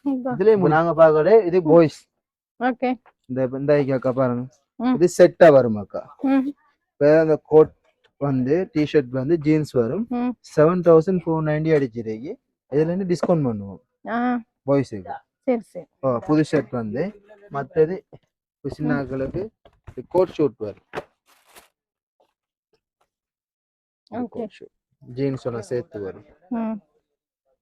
Speaker 1: இதுலயே நாங்க பார்க்கறது இது பாய்ஸ்
Speaker 2: ஓகே.
Speaker 1: இந்த இந்த அக்கா பாருங்க. இது செட்டா வரும் அக்கா. இப்போ அந்த கோட் வந்து டிஷர்ட் வந்து ஜீன்ஸ் வரும். செவன் தௌசண்ட் ஃபோர் நைன்டி அடிச்சிருக்கு இதுல இருந்து டிஸ்கவுண்ட் பண்ணுவோம்.
Speaker 2: ஆ.
Speaker 1: பாய்ஸுக்கு
Speaker 2: சரி சரி.
Speaker 1: ஓ புது ஷர்ட் வந்து. மற்றது சின்னாக்களுக்கு கோட் ஷூட் வரும்.
Speaker 2: Okay.
Speaker 1: ஜீன்ஸ் எல்லாம் சேர்த்து வரும்.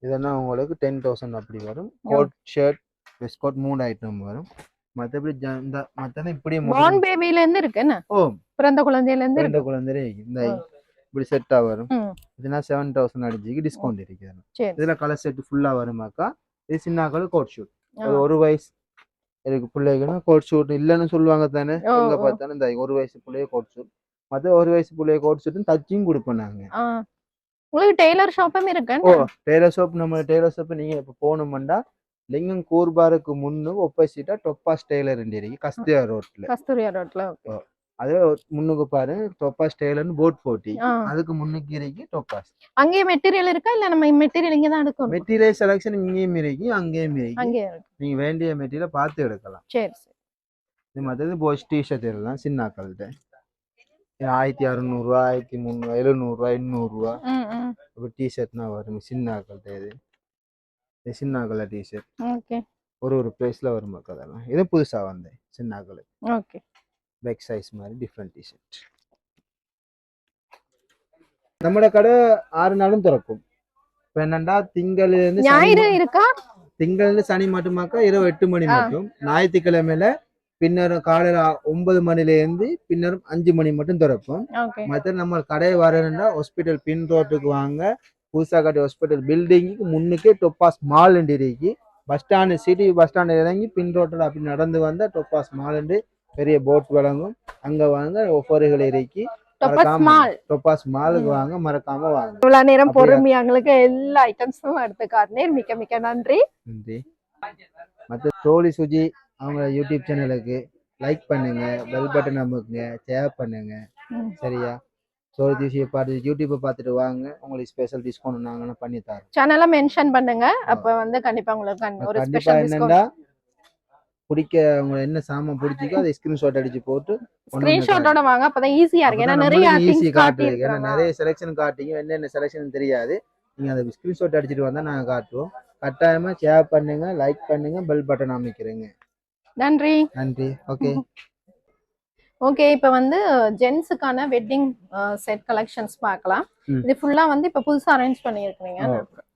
Speaker 1: இதெல்லாம் உங்களுக்கு டென் தௌசண்ட் அப்படி வரும். கோட் ஷர்ட் வெஸ்ட் கோட் மூணு ஐட்டம் வரும். மற்றபடி இந்த மற்றது இப்படி
Speaker 2: பார்ன் பேபில இருந்து இருக்கு என்ன?
Speaker 1: ஓ.
Speaker 2: பிறந்த குழந்தையில இருந்து
Speaker 1: ரெண்டு
Speaker 2: இருக்கு.
Speaker 1: குழந்தை இந்த. இப்படி செட்டா வரும்.
Speaker 2: ம்.
Speaker 1: இதுனா செவன் தௌசண்ட் அடிச்சுக்கு டிஸ்கவுண்ட் இருக்குது.
Speaker 2: சரி.
Speaker 1: இதுல கலர் செட் ஃபுல்லா வருமாக்கா? இது சின்னாக்கள் கோட் ஷூட் ஒரு வயசு. இருக்கு பிள்ளைங்கன்னா கோட் ஷூட் இல்லைன்னு சொல்லுவாங்க தானே? எங்க. பார்த்தாலும் இந்த ஒரு வயசு பிள்ளைய கோட் ஷூட் மத்த ஒரு வயசு பிள்ளைய கோட் ஷூட்டும் தச்சியும் கொடுப்போம் நாங்க.
Speaker 2: உங்களுக்கு டெய்லர் ஷாப்பும் இருக்கு
Speaker 1: ஓ டெய்லர் ஷாப் நம்ம டெய்லர் ஷாப் நீங்க இப்ப போகணுமெண்டா லிங்கம் கூர்பாருக்கு முன்னு ஒப்போசிட்டா டொப்பாஸ் டெய்லர் இருக்கு கஸ்தியா ரோட்ல.
Speaker 2: கஸ்தூரியா ரோட்ல
Speaker 1: அது முன்னுக்கு பாரு டொப்பாஸ் டெய்லர்னு போட் போட்டி. அதுக்கு முன்னுக்கு இருக்கு டொப்பாஸ்
Speaker 2: அங்கேயே மெட்டீரியல் இருக்கா? இல்ல நம்ம மெட்டீரியல் இங்க தான் எடுக்கணும்?
Speaker 1: மெட்டீரியல் செலெக்ஷன் இங்கேயும் இருக்கு அங்கேயும் இருக்கு.
Speaker 2: அங்கேயே இருக்கு.
Speaker 1: நீங்க வேண்டிய மெட்டீரியல் பார்த்து எடுக்கலாம்.
Speaker 2: சரி சரி.
Speaker 1: இது மற்றது பாய்ஸ் டிஷர்ட் எல்லாம் சின்னாக்கள்கிட்ட ஆயிரத்தி அறுநூறுவா ஆயிரத்தி முந்நூறுவா எழுநூறுவா எண்ணூறுவா. இப்போ டிஷர்ட்னா வரும். சின்னாக்கள்கிட்ட இது. சின்னாக்கள டிஷர்ட்
Speaker 2: ஓகே.
Speaker 1: ஒரு ஒரு ப்ரைஸில் வரும் அதெல்லாம். இது புதுசாக வந்தேன் சின்னாக்கள்
Speaker 2: ஓகே.
Speaker 1: பேக் சைஸ் மாதிரி டிஃப்ரெண்ட் டிஷர்ட் நம்மளோட கடை ஆறு நாளும் திறக்கும். இப்போ என்னண்டா திங்கள்லேருந்து
Speaker 2: ஞாயிறு இருக்கா?
Speaker 1: திங்கள்ல சனி மட்டுமாக்கா இரவு எட்டு மணி. மட்டும். ஞாயிற்றுக்கிழமையில பின்னர் காலையில ஒன்பது மணில இருந்து பின்னர் அஞ்சு மணி மட்டும் திறப்போம். மற்ற நம்ம கடை வரணும்னா ஹாஸ்பிட்டல் பின் ரோட்டுக்கு வாங்க. புதுசா கட்டி ஹாஸ்பிட்டல் பில்டிங்குக்கு முன்னுக்கே டொப்பாஸ் மால் இருக்கு. Bus stand city bus stand இறங்கி பின் ரோட்டில் அப்படி நடந்து வந்தா டொப்பாஸ் மால் பெரிய போட் வழங்கும் அங்க வாங்க ஒவ்வொருகள் இறக்கி
Speaker 2: டொப்பஸ்
Speaker 1: மாலுக்கு வாங்க மறக்காம வாங்க.
Speaker 2: இவ்வளவு நேரம்? பொறுமையா எங்களுக்கு எல்லா ஐட்டம்ஸும் எடுத்து காட்டினேன் மிக்க மிக்க நன்றி.
Speaker 1: நன்றி. மற்ற தோழி சுஜி அவங்க யூடியூப் சேனலுக்கு லைக் பண்ணுங்க பெல் பட்டன் அமுக்குங்க ஷேர் பண்ணுங்க. சரியா? சோழி தூசியை பார்த்து யூடியூப்பை பார்த்துட்டு வாங்க. உங்களுக்கு ஸ்பெஷல் டிஸ்கவுண்ட் நாங்கள் பண்ணி தரோம்.
Speaker 2: சேனலை மென்ஷன் பண்ணுங்க. அப்ப வந்து கண்டிப்பா உங்களுக்கு ஒரு ஸ்பெஷல்
Speaker 1: என்னன்னா பிடிக்க அவங்க என்ன சாமான் பிடிச்சிக்கோ அதை ஸ்கிரீன்ஷாட் அடிச்சு போட்டு
Speaker 2: ஸ்கிரீன்ஷாட்டோட வாங்க. அப்பதான் ஈஸியா இருக்கு. ஏன்னா நிறைய
Speaker 1: ஈஸி காட்டுறதுக்கு ஏன்னா நிறைய செலெக்ஷன் காட்டிங்க. என்னென்ன செலெக்ஷன் தெரியாது. நீங்க அதை ஸ்கிரீன்ஷாட் அடிச்சிட்டு வந்தா நாங்க காட்டுவோம். கட்டாயமா ஷேர் பண்ணுங்க லைக் பண்ணுங்க பெல் பட்டன் அமைக்கிறேங்க
Speaker 2: நன்றி.
Speaker 1: நன்றி. ஓகே
Speaker 2: ஓகே [LAUGHS] இப்ப வந்து ஜென்ஸுக்கான வெட்டிங் செட் கலெக்ஷன்ஸ் பார்க்கலாம். இது ஃபுல்லா வந்து இப்ப புதுசா அரேஞ்ச் பண்ணிருக்கீங்க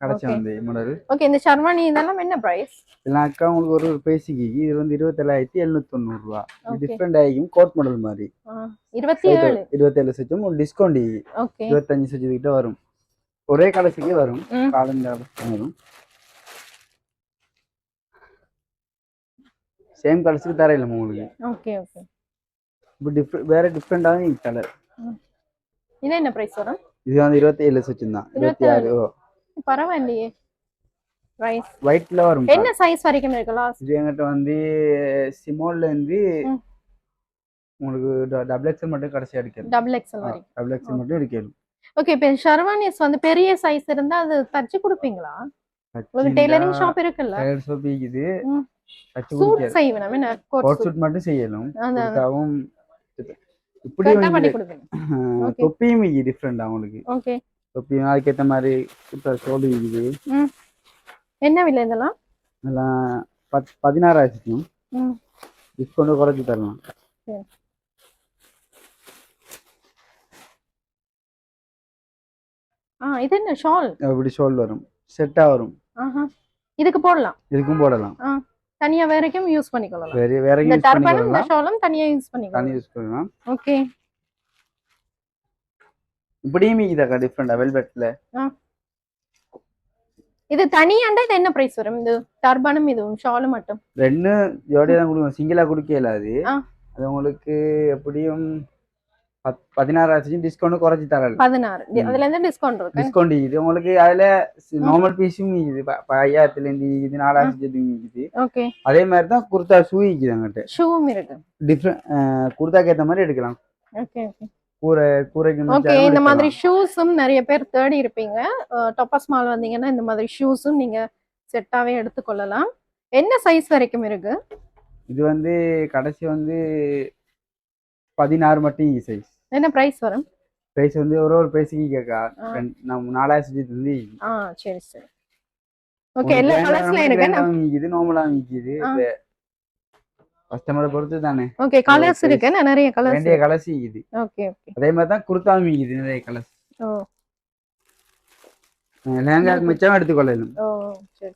Speaker 3: கடைசி. வந்து மாடல்
Speaker 2: ஓகே இந்த ஷர்வானி இதெல்லாம் என்ன பிரைஸ்
Speaker 3: இதெல்லாம் அக்கா உங்களுக்கு ஒரு பேசிக்கு இது வந்து இருபத்தேழாயிரத்தி எழுநூத்தி தொண்ணூறு ரூபா. டிஃப்ரெண்ட் ஆகிக்கும் கோட் மாடல் மாதிரி.
Speaker 2: இருபத்தி ஏழு
Speaker 3: இருபத்தேழு சுச்சும் ஒரு டிஸ்கவுண்ட்
Speaker 2: ஓகே
Speaker 3: இருபத்தஞ்சு கிட்ட வரும். ஒரே கடைசிக்கு வரும். கடைசிக்கு வரும். சேம் கடைசிக்கு தரையில உங்களுக்கு.
Speaker 2: ஓகே ஓகே
Speaker 3: இப்போ டிஃப்ரெண்ட் வேற டிஃப்ரெண்டாக கலர்
Speaker 2: இது என்ன பிரைஸ் வரும்?
Speaker 3: இது வந்து இருபத்தி ஏழு சுச்சும் தான் இருபத்தி ஆறு.
Speaker 2: பரவாயில்லையே. பிரைஸ்
Speaker 3: ஒயிட்ல வரும்
Speaker 2: என்ன சைஸ் வரைக்கும் இருக்கலாம்
Speaker 3: இது என்கிட்ட வந்து சிமோல்ல இருந்து. உங்களுக்கு டபுள் எக்ஸல் மட்டும் கடைசி அடிக்கணும்
Speaker 2: டபுள் எக்ஸல் வரைக்கும்.
Speaker 3: டபுள் எக்ஸல் மட்டும் அடிக்கணும்
Speaker 2: ஓகே இப்போ ஷர்வானிஸ் வந்து பெரிய சைஸ் இருந்தா அது தச்சு கொடுப்பீங்களா? உங்களுக்கு டெய்லரிங் ஷாப் இருக்குல்ல?
Speaker 3: டெய்லர் ஷாப் இருக்குது.
Speaker 2: சூட் செய்வேன் கோட் சூட்.
Speaker 3: மட்டும் இப்படி. தொப்பியும் இருக்குது டிஃப்ரெண்ட் அவங்களுக்கு
Speaker 2: ஓகே
Speaker 3: தொப்பியும் அதுக்கேற்ற மாதிரி இப்போ சோடு
Speaker 2: என்ன விலை இதெல்லாம்?
Speaker 3: பத் பதினாறாயிரத்துக்கும் டிஸ்கவுண்ட் குறைச்சி தரலாம்.
Speaker 2: ஆ இது என்ன? ஷால்?
Speaker 3: இப்படி ஷோல் வரும். செட்டாக வரும்.
Speaker 2: ஆஹா. இதுக்கு போடலாம்.
Speaker 3: இதுக்கும் போடலாம்.
Speaker 2: தனியா வேறைக்கும் யூஸ் பண்ணிக்கொள்ளலாம்
Speaker 3: வேற வேற
Speaker 2: இந்த
Speaker 3: யூஸ்
Speaker 2: டர்பனும் இந்த
Speaker 3: பண்ணிக்கலாம்
Speaker 2: ஷாலும் தனியா யூஸ் பண்ணிக்கலாம்.
Speaker 3: யூஸ் பண்ணலாம்
Speaker 2: ஓகே
Speaker 3: இப்படியும் இதாக்கா டிஃப்ரெண்டா வெல்வெட்ல
Speaker 2: இது தனியாண்டா இது என்ன பிரைஸ் வரும்? இந்த டர்பனும் இதுவும் ஷாலும் மட்டும்.
Speaker 3: ரெண்டு ஜோடியா தான் கொடுக்கும் சிங்கிளா கொடுக்க இயலாது
Speaker 2: ஆ.
Speaker 3: அது உங்களுக்கு எப்படியும் பதினாறாயிரத்துக்கும் டிஸ்கவுண்ட் குறைச்சி தரல.
Speaker 2: பதினாறு. அதுல இருந்து டிஸ்கவுண்ட் இருக்கு.
Speaker 3: டிஸ்கவுண்ட் இருக்குது உங்களுக்கு அதுல நார்மல் பீஸும் இருக்குது ஐயாயிரத்துல இருந்து இருக்குது நாலாயிரத்துக்கு இருக்குது
Speaker 2: ஓகே.
Speaker 3: அதே மாதிரி தான் குர்தா ஷூ இருக்குது அங்கிட்ட.
Speaker 2: ஷூவும் இருக்கு.
Speaker 3: டிஃப்ரெண்ட் குர்தாக்கு ஏற்ற மாதிரி எடுக்கலாம்.
Speaker 2: Okay okay.
Speaker 3: கூரை கூரைக்கு
Speaker 2: ஓகே இந்த மாதிரி. ஷூஸும் நிறைய பேர் தேடி இருப்பீங்க. டொப்பஸ் மால் வந்தீங்கன்னா இந்த மாதிரி ஷூஸும் நீங்க செட்டாவே எடுத்துக்கொள்ளலாம் என்ன சைஸ் வரைக்கும் இருக்கு?
Speaker 3: இது வந்து கடைசி வந்து பதினாறு மட்டும் சைஸ்
Speaker 2: என்ன பிரைஸ் வரும்?
Speaker 3: பிரைஸ் வந்து ஒரு ஒரு பிரைஸுக்கு கேட்கா. நம்ம நாலாயிரத்தி இருந்து
Speaker 2: ஆ சரி சரி. ஓகே எல்லா கலர்ஸ்ல இருக்கு
Speaker 3: விற்கிது நார்மலா விற்கிது
Speaker 2: ஆ.
Speaker 3: கஸ்டமரை பொறுத்து தானே.
Speaker 2: Okay colours. இருக்கு நிறைய கலர்ஸ்
Speaker 3: வேண்டிய கலர்ஸ் விற்கிது
Speaker 2: ஓகே ஓகே
Speaker 3: அதே மாதிரி தான் குர்தாவும் விற்கிது நிறைய கலர்ஸ்
Speaker 2: ஓ.
Speaker 3: லேங்காக்கு மிச்சம் எடுத்துக்கொள்ளலும்.
Speaker 2: ஓ சரி.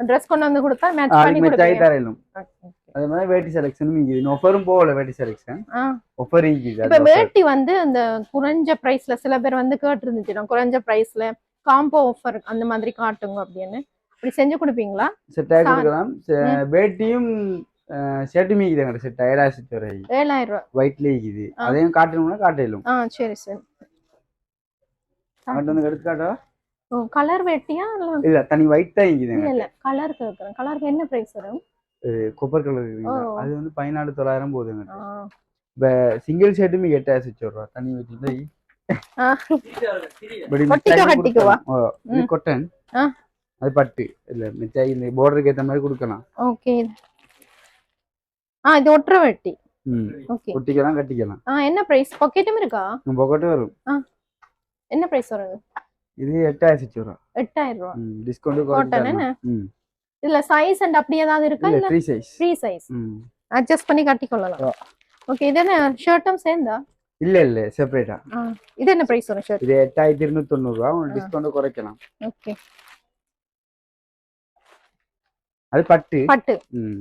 Speaker 2: ட்ரெஸ் கொண்டு வந்து கொடுத்தா மேட்ச் பண்ணி
Speaker 3: தரையிலும்
Speaker 2: Okay, okay.
Speaker 3: அதே மாதிரி வேட்டி செலெக்ஷனும் இன்னும் ஒஃபரும் போகல வேட்டி செலெக்ஷன் ஒஃபர் விற்கிது
Speaker 2: இப்ப வேட்டி வந்து இந்த குறைஞ்ச பிரைஸ்ல சில பேர் வந்து கேட்டு இருந்துச்சு குறைஞ்ச பிரைஸ்ல காம்போ ஆஃபர் அந்த மாதிரி காட்டுங்க அப்படின்னு. அப்படி செஞ்சு கொடுப்பீங்களா?
Speaker 3: செட் ஆகி
Speaker 2: சா-
Speaker 3: கொடுக்கலாம் வேட்டியும் ஷர்ட்டும் விற்கிது எங்கிட்ட செட் ஏழாயிரத்தி வரை.
Speaker 2: ஏழாயிரம் ரூபாய்.
Speaker 3: ஒயிட்ல
Speaker 2: ஆ.
Speaker 3: அதையும் காட்டணும்னா காட்டிலும்
Speaker 2: ஆ சரி சரி.
Speaker 3: காட்டு வந்து எடுத்து காட்டவா
Speaker 2: கலர் வேட்டியா? இல்ல.
Speaker 3: தனி ஒயிட் தான்
Speaker 2: இல்ல இல்ல. கலர் கேக்குறேன். கலருக்கு என்ன பிரைஸ் வரும்?
Speaker 3: Copper colour. அது வந்து பதினாலு தொள்ளாயிரம் போகுதுங்க
Speaker 2: ஆ,
Speaker 3: சிங்கிள் ஷர்ட்டுமே எட்டாயிரத்தி வச்சு ரூபா
Speaker 2: ஆ,
Speaker 3: இது
Speaker 2: ம்.
Speaker 3: கொட்டன்
Speaker 2: ஆ.
Speaker 3: அது பட்டு. இல்ல மிச்சாகி இந்த பார்டருக்கு ஏத்த மாதிரி கொடுக்கலாம்.
Speaker 2: ஓகே. ஆ இது ஒற்றை வெட்டி.
Speaker 3: ம்.
Speaker 2: ஓகே.
Speaker 3: ஒட்டிக்கலாம் கட்டிக்கலாம்.
Speaker 2: ஆ என்ன பிரைஸ் பாக்கெட்டும் இருக்கா?
Speaker 3: வரும்.
Speaker 2: என்ன பிரைஸ் வரும்
Speaker 3: இது எட்டாயிரத்தி வச்சு ரூபா
Speaker 2: எட்டாயிரம் ரூபா.
Speaker 3: ம் டிஸ்கவுண்ட்
Speaker 2: Cotton என்ன?
Speaker 3: ம்.
Speaker 2: இதுல சைஸ் அண்ட் அப்படி ஏதாவது இருக்கா?
Speaker 3: இல்ல three size
Speaker 2: free size adjust பண்ணி கட்டிக்கொள்ளலாம் ஓகே இது என்ன ஷர்ட்டும் சேர்ந்தா?
Speaker 3: இல்ல இல்ல செப்பரேட்டா
Speaker 2: இது என்ன பிரைஸ் வரும் ஷர்ட்
Speaker 3: இது எட்டாயிரத்தி இருநூத்தி தொண்ணூறு ரூபா
Speaker 2: ஆ.
Speaker 3: உங்களுக்கு டிஸ்கவுண்ட் குறைக்கலாம்.
Speaker 2: ஓகே
Speaker 3: அது பட்டு.
Speaker 2: பட்டு.
Speaker 3: ம்.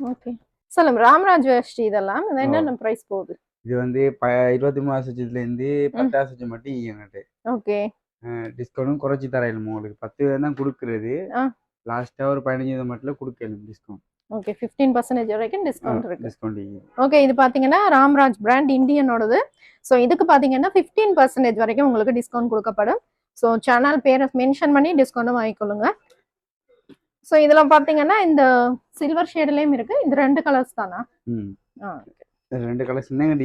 Speaker 2: ஓகே சொல்லுங்க ராம்ராஜ் வேஷ்டி இதெல்லாம் இது என்னென்ன பிரைஸ் போகுது?
Speaker 3: இது வந்து இருபத்தி மூணு வருஷத்துல இருந்து பத்தாயிரம் வருஷம் மட்டும் எங்கிட்ட
Speaker 2: ஓகே
Speaker 3: டிஸ்கவுண்டும் குறைச்சி தரையிலும் உங்களுக்கு பத்து தான் கொடுக்குறது.
Speaker 2: ஆ.
Speaker 3: லாஸ்டா ஒரு பதினஞ்சு மட்டும் கொடுக்கணும் டிஸ்கவுண்ட்
Speaker 2: ஓகே ஃபிஃப்டீன் பர்சன்டேஜ் வரைக்கும் டிஸ்கவுண்ட் இருக்கு.
Speaker 3: டிஸ்கவுண்ட்
Speaker 2: ஓகே இது பாத்தீங்கன்னா ராம்ராஜ் பிராண்ட் இந்தியனோடது. ஸோ இதுக்கு பாத்தீங்கன்னா ஃபிஃப்டீன் பர்சன்டேஜ் வரைக்கும் உங்களுக்கு டிஸ்கவுண்ட் கொடுக்கப்படும். ஸோ சேனல் பேரை மென்ஷன் பண்ணி டிஸ்கவுண்ட்டும் வாங்கிக்கொள்ளுங்க. ஸோ இதுல பாத்தீங்கன்னா இந்த சில்வர் ஷேட்லயும் இருக்கு. இது ரெண்டு கலர்ஸ் தானா?
Speaker 3: ம்.
Speaker 2: ஆ
Speaker 3: ரெண்டு கலர்ஸ் என்னங்க